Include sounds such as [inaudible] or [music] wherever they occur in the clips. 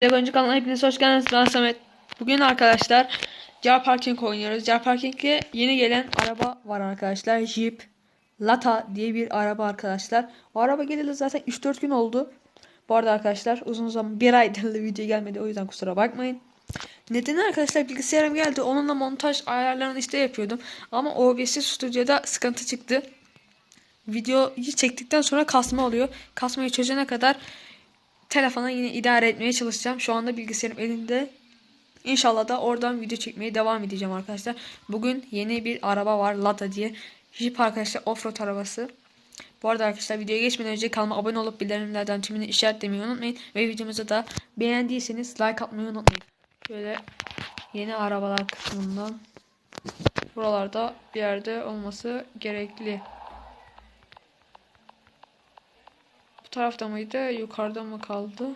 Telefoncu kanalına hepiniz hoş geldiniz. Ben Samet. Bugün arkadaşlar Car Parking oynuyoruz. Car Parking'e yeni gelen araba var arkadaşlar. Jeep Lata diye bir araba arkadaşlar. O araba geleli zaten 3-4 gün oldu. Bu arada arkadaşlar uzun zaman bir aydır video gelmedi. O yüzden kusura bakmayın. Nedeni arkadaşlar bilgisayarım geldi. Onunla montaj ayarlarını işte yapıyordum. Ama OBS stüdyoda sıkıntı çıktı. Videoyu çektikten sonra kasma oluyor. Kasmayı çözene kadar telefona yine idare etmeye çalışacağım. Şu anda bilgisayarım elinde. İnşallah da oradan video çekmeye devam edeceğim arkadaşlar. Bugün yeni bir araba var Lada diye. Jeep arkadaşlar offroad arabası. Bu arada arkadaşlar videoya geçmeden önce kanalıma abone olup bildirimlerden tümünü işaretlemeyi unutmayın. Ve videomuzu da beğendiyseniz like atmayı unutmayın. Şöyle yeni arabalar kısmından buralarda bir yerde olması gerekli. Bu tarafta mıydı? Yukarıda mı kaldı?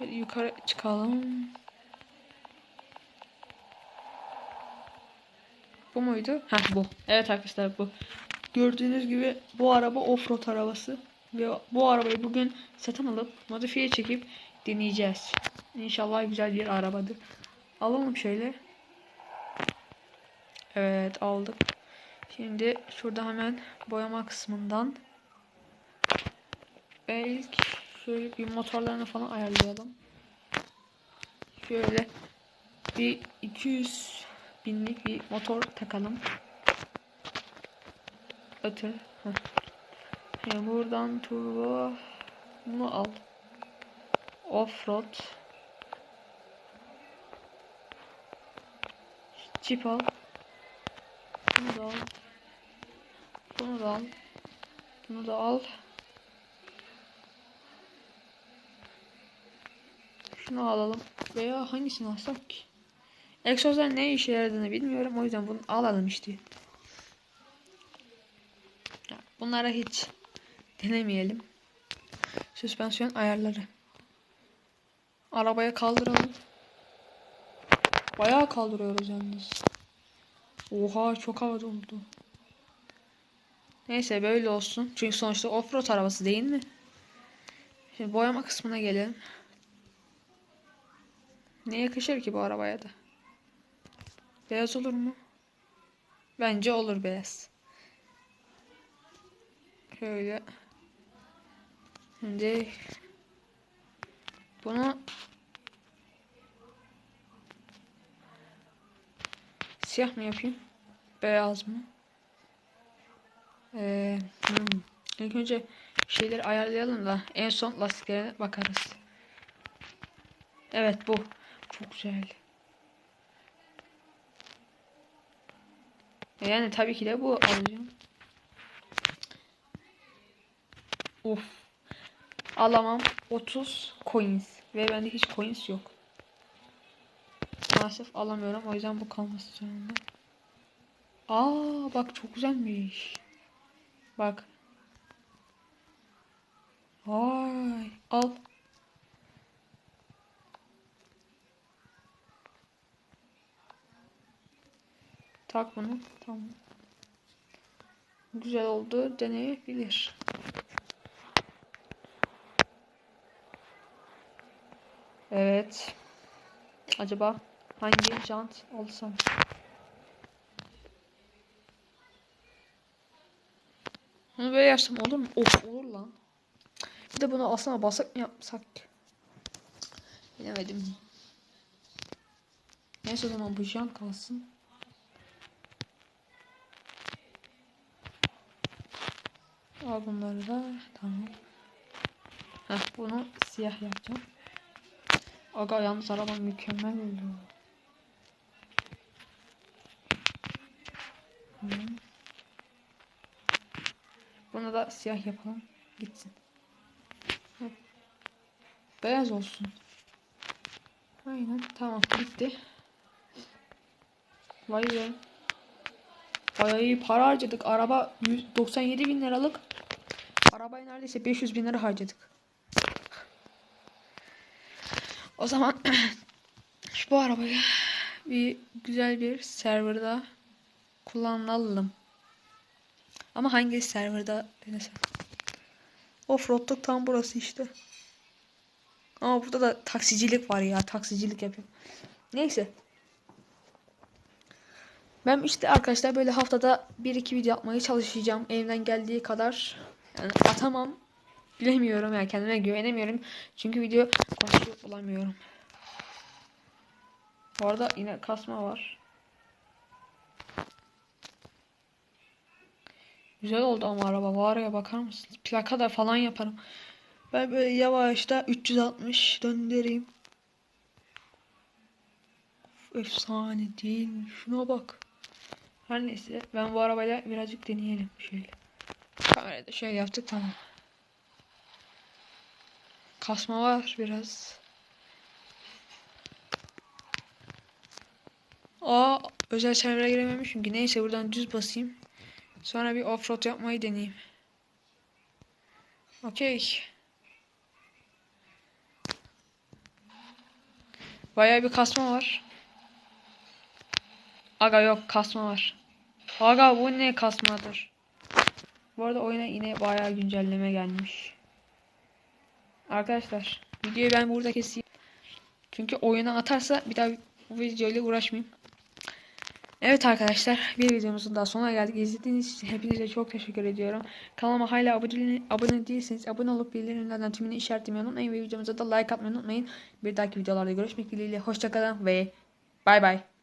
Yukarı çıkalım. Bu muydu? Ha bu. Evet arkadaşlar bu. Gördüğünüz gibi bu araba offroad arabası. Ve bu arabayı bugün satın alıp modifiye çekip deneyeceğiz. İnşallah güzel bir arabadır. Alalım şöyle. Evet aldık. Şimdi şurada hemen boyama kısmından ilk şöyle bir motorlarını falan ayarlayalım. Şöyle bir 200 binlik bir motor takalım. Ötü. Yani buradan turbo bunu al. Offroad. Chip al. Bunu da al. Bunu da al. Bunu da al. Şunu alalım. Veya hangisini alsak ki? Egzozlar ne işe yaradığını bilmiyorum. O yüzden bunu alalım işte. Bunlara hiç denemeyelim. Süspansiyon ayarları. Arabaya kaldıralım. Bayağı kaldırıyoruz yalnız. Oha çok havalı oldu. Neyse böyle olsun. Çünkü sonuçta offroad arabası değil mi? Şimdi boyama kısmına gelelim. Ne yakışır ki bu arabaya da? Beyaz olur mu? Bence olur beyaz. Şöyle. Şimdi bunu siyah mı yapayım? Beyaz mı? Ee, hmm. İlk önce şeyleri ayarlayalım da en son lastiklere bakarız. Evet bu. Çok güzel. Yani tabii ki de bu alacağım. Of. Alamam. 30 coins. Ve bende hiç coins yok. Maalesef alamıyorum. O yüzden bu kalması zorunda. Aa bak çok güzelmiş. Bak. Vay. Al. Tak bunu. Tamam. Güzel oldu. Deneyebilir. Evet. Acaba hangi jant olsam? Bunu böyle yapsam olur mu? Of olur lan. Bir de bunu aslında basak mı yapsak? Bilemedim. Neyse o zaman bu jant kalsın. Al bunları da. Tamam. Heh, bunu siyah yapacağım. Aga yalnız araba mükemmel oldu. Tamam. Bunu da siyah yapalım. Gitsin. Beyaz olsun. Aynen tamam bitti. Vay be. Bayağı iyi para harcadık. Araba 197 bin liralık. Arabaya neredeyse 500 bin lira harcadık. O zaman [clears throat] şu bu arabayı bir güzel bir serverda kullanalım. Ama hangi serverda denesem? Offroad'luk tam burası işte. Ama burada da taksicilik var ya. Taksicilik yapıyorum. Neyse. Ben işte arkadaşlar böyle haftada 1-2 video yapmaya çalışacağım. Elimden geldiği kadar. Yani atamam. Bilemiyorum yani kendime güvenemiyorum. Çünkü video konuşuyor bulamıyorum. Bu arada yine kasma var. Güzel oldu ama araba. Var ya bakar mısınız? Plaka da falan yaparım. Ben böyle yavaşta 360 döndüreyim. Efsane değil mi? Şuna bak. Her neyse ben bu arabayla birazcık deneyelim şöyle. Kamerada şöyle yaptık tamam. Kasma var biraz. Aa özel server'a girememişim ki. Neyse buradan düz basayım. Sonra bir offroad yapmayı deneyeyim. Okey. Bayağı bir kasma var. Aga yok kasma var. Aga bu ne kasmadır. Bu arada oyuna yine bayağı güncelleme gelmiş. Arkadaşlar videoyu ben burada keseyim. Çünkü oyuna atarsa bir daha bu videoyla uğraşmayayım. Evet arkadaşlar bir videomuzun daha sonuna geldik. İzlediğiniz için hepinize çok teşekkür ediyorum. Kanalıma hala abone, abone değilseniz abone olup bildirimlerden tümünü işaretlemeyi unutmayın. Ve videomuza da like atmayı unutmayın. Bir dahaki videolarda görüşmek dileğiyle. Hoşçakalın ve bay bay.